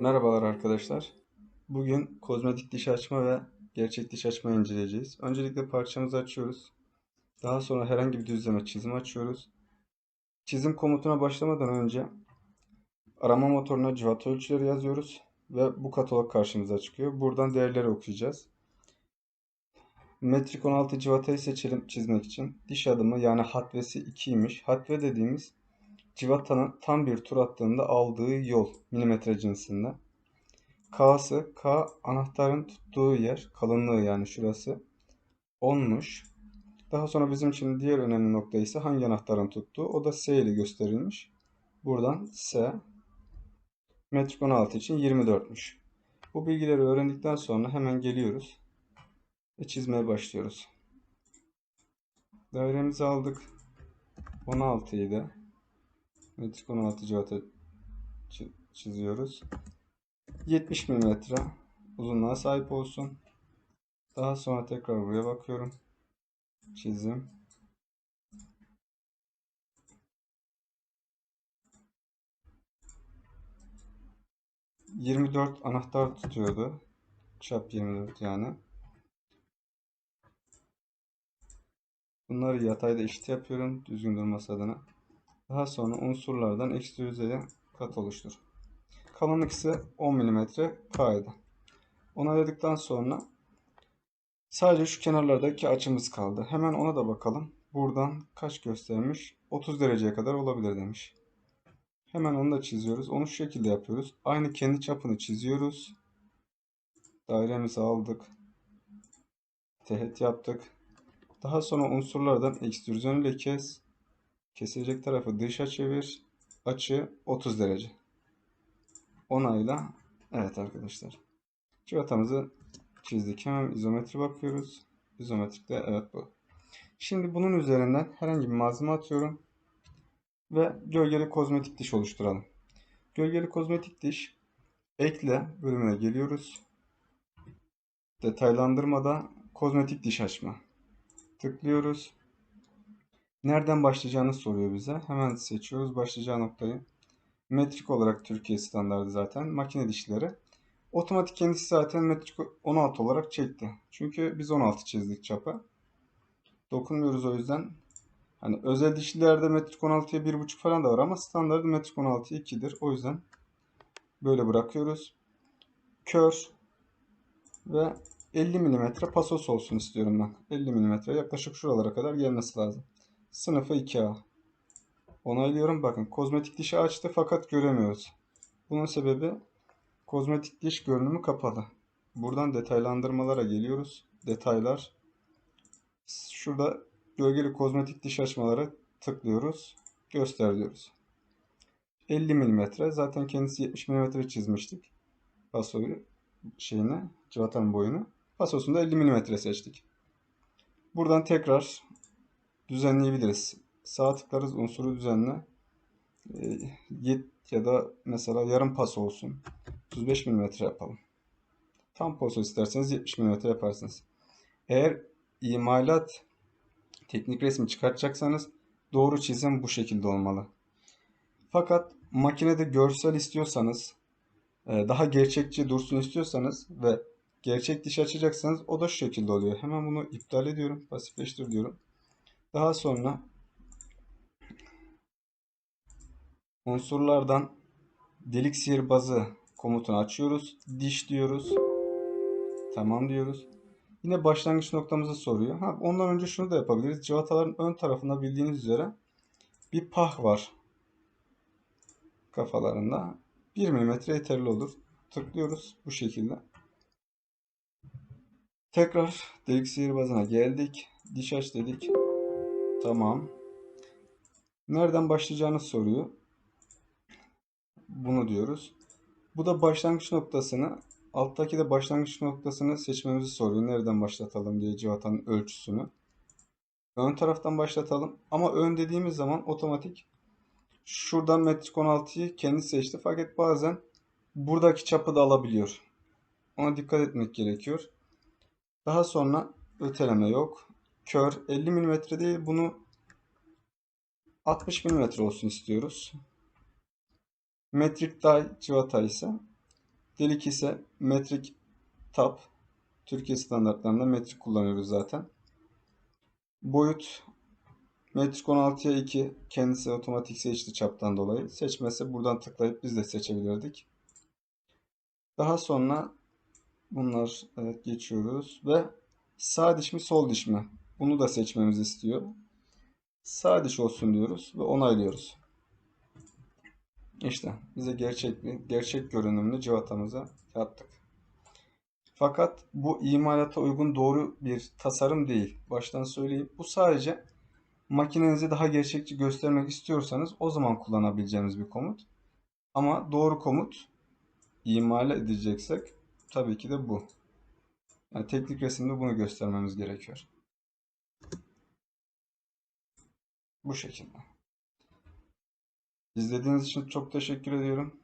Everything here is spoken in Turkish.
Merhabalar arkadaşlar. Bugün kozmetik diş açma ve gerçek diş açma inceleyeceğiz. Öncelikle parçamızı açıyoruz. Daha sonra herhangi bir düzleme çizim açıyoruz. Çizim komutuna başlamadan önce arama motoruna civata ölçüleri yazıyoruz ve bu katalog karşımıza çıkıyor. Buradan değerleri okuyacağız. Metrik 16 civatayı seçelim çizmek için. Diş adımı yani hatvesi 2'ymiş. Hatve dediğimiz civatanın tam bir tur attığında aldığı yol milimetre cinsinde. K'sı K anahtarın tuttuğu yer kalınlığı yani şurası 10'muş. Daha sonra bizim için diğer önemli nokta ise hangi anahtarın tuttuğu. O da S ile gösterilmiş. Buradan S metrik 16 için 24'müş. Bu bilgileri öğrendikten sonra hemen geliyoruz ve çizmeye başlıyoruz. Dairemizi aldık. 16'yı da metrik 16 civata çiziyoruz. 70 mm uzunluğa sahip olsun. Daha sonra tekrar buraya bakıyorum. Çizim. ...24 anahtar tutuyordu. Çap 24 yani. Bunları yatayda eşit yapıyorum. Düzgün durması adına. Daha sonra unsurlardan eksi yüzeye kat oluştur. Kalınlık ise 10 mm kaydı. Onayladıktan sonra sadece şu kenarlardaki açımız kaldı. Hemen ona da bakalım. Buradan kaç göstermiş? 30 dereceye kadar olabilir demiş. Hemen onu da çiziyoruz. Onu şu şekilde yapıyoruz. Aynı kendi çapını çiziyoruz. Dairemizi aldık. Teğet yaptık. Daha sonra unsurlardan ekstrüzyon ile kes. Kesilecek tarafı dışa çevir. Açı 30 derece. Onayla. Evet arkadaşlar. Civatamızı çizdik. Hemen izometri bakıyoruz. İzometrikte evet bu. Şimdi bunun üzerinden herhangi bir malzeme atıyorum. Ve gölgeli kozmetik diş oluşturalım. Gölgeli kozmetik diş ekle bölümüne geliyoruz. Detaylandırmada kozmetik diş açma. Tıklıyoruz. Nereden başlayacağını soruyor bize. Hemen seçiyoruz başlayacağı noktayı. Metrik olarak Türkiye standardı zaten. Makine dişleri. Otomatik kendisi zaten metrik 16 olarak çekti. Çünkü biz 16 çizdik çapa. Dokunmuyoruz o yüzden. Hani özel dişlilerde metrik 16'ya 1.5 falan da var ama standartı metrik 16'ya 2'dir. O yüzden böyle bırakıyoruz. Kör ve 50 mm pasos olsun istiyorum ben. 50 mm yaklaşık şuralara kadar gelmesi lazım. Sınıfı 2A. Onaylıyorum. Bakın kozmetik dişi açtı fakat göremiyoruz. Bunun sebebi kozmetik diş görünümü kapalı. Buradan detaylandırmalara geliyoruz. Detaylar. Şurada gölgeli kozmetik diş açmalara tıklıyoruz. Göster diyoruz. 50 mm. Zaten kendisi 70 mm çizmiştik. Pasoyu şeyini, cıvatanın boyunu. Pasosunu da 50 mm seçtik. Buradan tekrar düzenleyebiliriz. Sağ tıklarız unsuru düzenle. E, ya da mesela yarım pas olsun. 35 mm yapalım. Tam paso isterseniz 70 mm yaparsınız. Eğer imalat teknik resmi çıkartacaksanız doğru çizim bu şekilde olmalı. Fakat makinede görsel istiyorsanız e, daha gerçekçi dursun istiyorsanız ve gerçek diş açacaksanız o da şu şekilde oluyor. Hemen bunu iptal ediyorum. Pasifleştir diyorum. Daha sonra unsurlardan delik sihirbazı komutunu açıyoruz. Diş diyoruz. Tamam diyoruz. Yine başlangıç noktamızı soruyor. Ha, ondan önce şunu da yapabiliriz. Civataların ön tarafında bildiğiniz üzere bir pah var. Kafalarında. 1 mm yeterli olur. Tıklıyoruz bu şekilde. Tekrar delik sihirbazına geldik. Diş aç dedik. Tamam. Nereden başlayacağını soruyor. Bunu diyoruz. Bu da başlangıç noktasını, alttaki de başlangıç noktasını seçmemizi soruyor. Nereden başlatalım diye civatanın ölçüsünü. Ön taraftan başlatalım. Ama ön dediğimiz zaman otomatik şuradan metrik 16'yı kendi seçti. Fakat bazen buradaki çapı da alabiliyor. Ona dikkat etmek gerekiyor. Daha sonra öteleme yok kör 50 mm değil bunu 60 mm olsun istiyoruz. Metrik day civata ise Delik ise metrik tab. Türkiye standartlarında metrik kullanıyoruz zaten. Boyut metrik 16'ya 2 kendisi otomatik seçti çaptan dolayı. Seçmese buradan tıklayıp biz de seçebilirdik. Daha sonra bunlar evet geçiyoruz ve sağ diş mi sol diş mi? Bunu da seçmemizi istiyor. Diş olsun diyoruz ve onaylıyoruz. İşte bize gerçek bir gerçek görünümlü cıvatamızı yaptık. Fakat bu imalata uygun doğru bir tasarım değil. Baştan söyleyeyim. Bu sadece makinenizi daha gerçekçi göstermek istiyorsanız o zaman kullanabileceğiniz bir komut. Ama doğru komut imale edeceksek tabii ki de bu. Yani teknik resimde bunu göstermemiz gerekiyor. Bu şekilde. İzlediğiniz için çok teşekkür ediyorum.